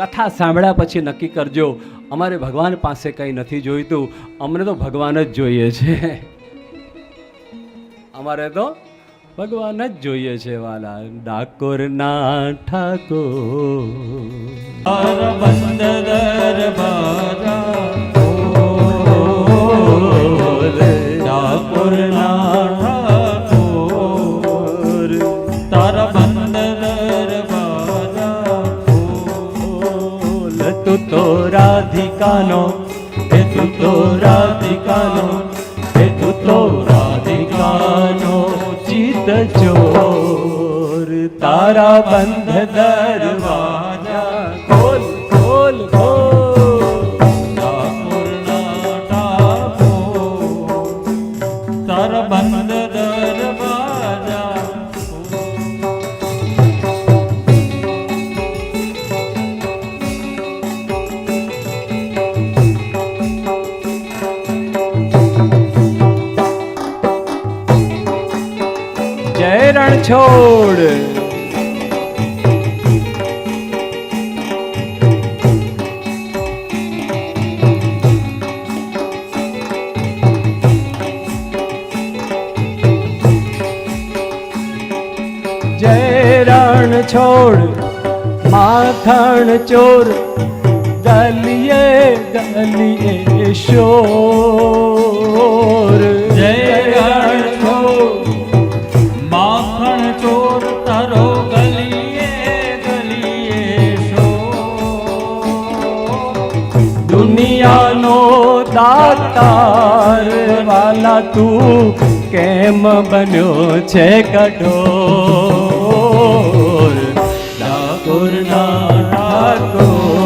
કથા સાંભળ્યા પછી નક્કી કરજો, અમારે ભગવાન પાસે કંઈ નથી જોઈતું, અમને તો ભગવાન જ જોઈએ છે. અમારે તો ભગવાન જ જોઈએ છે, વાલા ડાકોરના ઠાકોર. તારા બંધ દરવાજા જય રણછોડ છોડ માથણ ચોર ગલીએ ગલીએ શોર. જય દુનિયાનો દાતાર વાલા તું કેમ બન્યો છે કઠોર? ડાકોરના ઠાકોર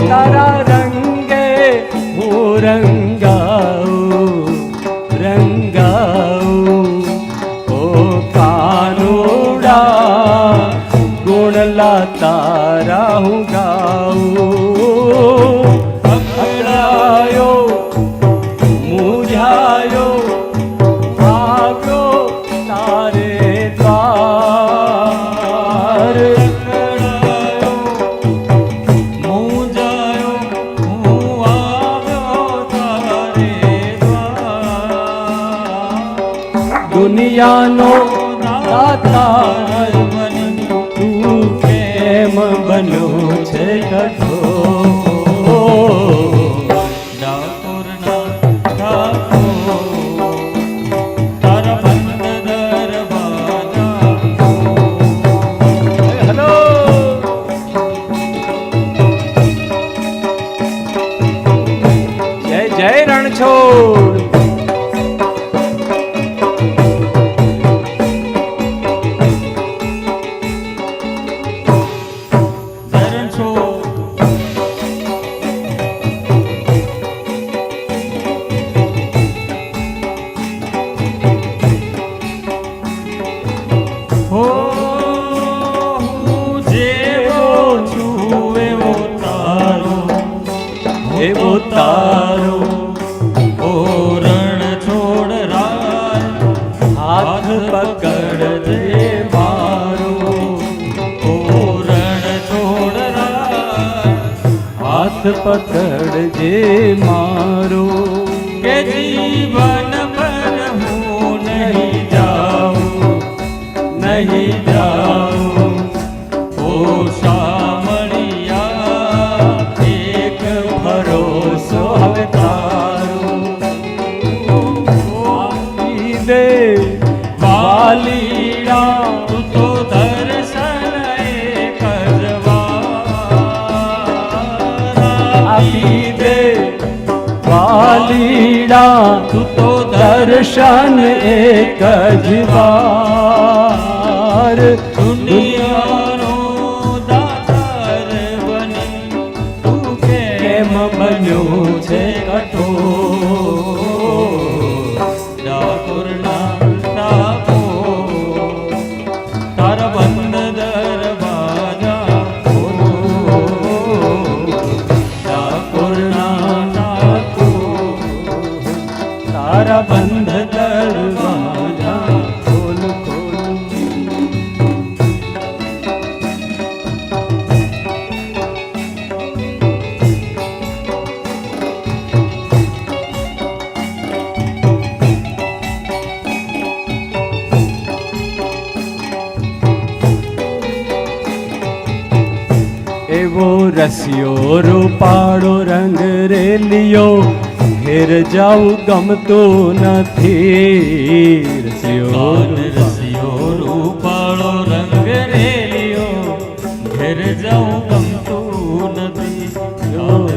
એ તારા રંગે દાતાર તું કેમ બન્યો છે કઠો? ડાકોરના ઠાકોર તારા બંધ જય જય રણછોડ પકડજે મારો કે જીવન પર હું નહીં જાઉં નહીં જાઉં. ઓ સામળિયા એક ભરોસો दर्शन एक जीवार दुनिया રસિયો રૂપાળો રંગ રેલિયો ઘેર જાઉં ગમતું નથી. રસિયો રસિયો રૂપાળો રંગ રેલિયો ઘેર જાઉં ગમતું નથી.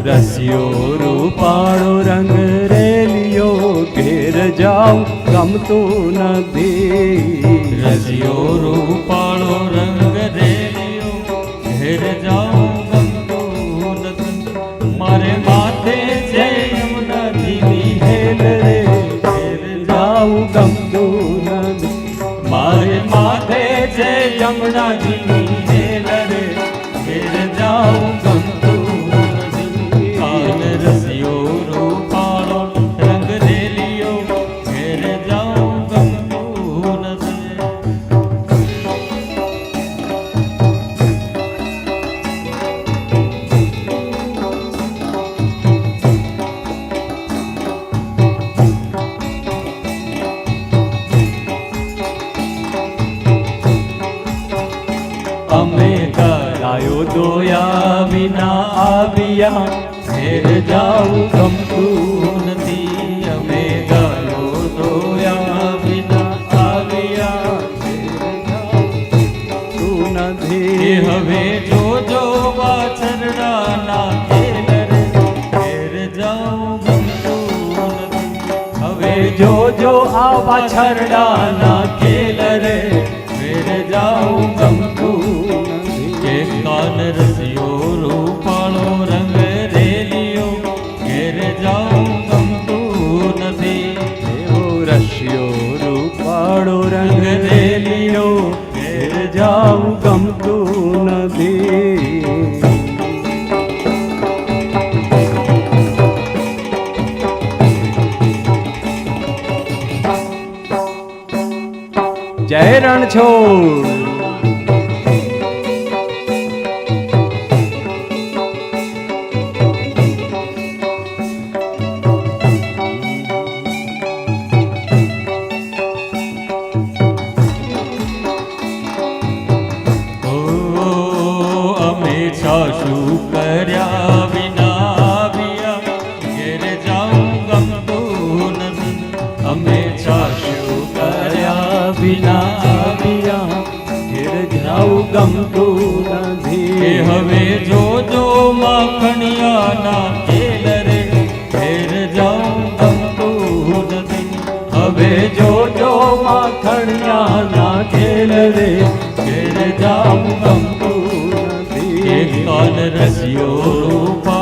રસિયો રૂપાળો રંગ રેલિયો ઘેર જાઉં ગમતું નથી. રસિયો રૂપાળો રંગ રેલિયો ઘેર જાઉં કરાયો દોયા વિના આવ્યા. ઘેર જાવું ગમતું નથી. અમે ગયો દોયા વિના આવ્યા તું નથી. હવે જોજો વાછરડાના ખેલર. ઘેર જાઉં ગમતું નથી. હવે જોજો આ પાછળડાના ઓ અમે સાસુ કર્યા. ગમતું નથી હવે જોજો માખણિયાના ખેલ રે ઘેર જાઉં ગમતું નથી હવે જોજો માખણિયાના ખેલ રે ઘેર જાવું ગમતું નથી કાન રસિયો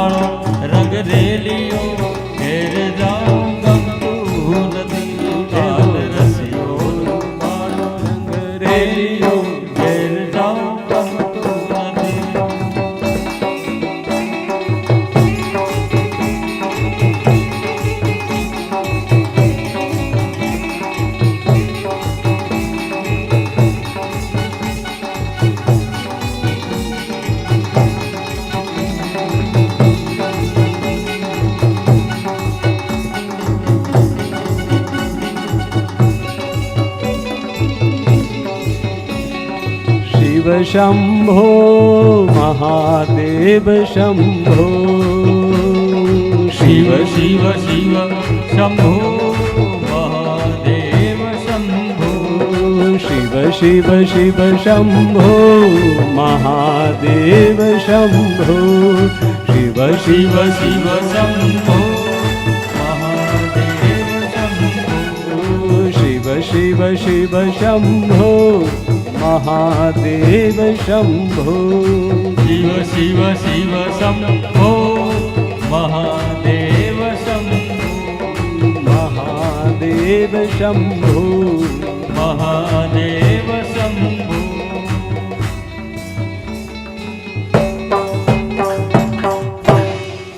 શિવ શંભો મહાદેવ શંભો શિવ શિવ શિવ શંભો મહાદેવ શંભો શિવ શિવ શિવ શંભો મહાદેવ શંભો શિવ શિવ શિવ શંભો મહાદેવ શંભો શિવ महादेव शम्भो। शिव शिव शिव शम्भो। महादेव शम्भो। महादेव शम्भो। महादेव शम्भो।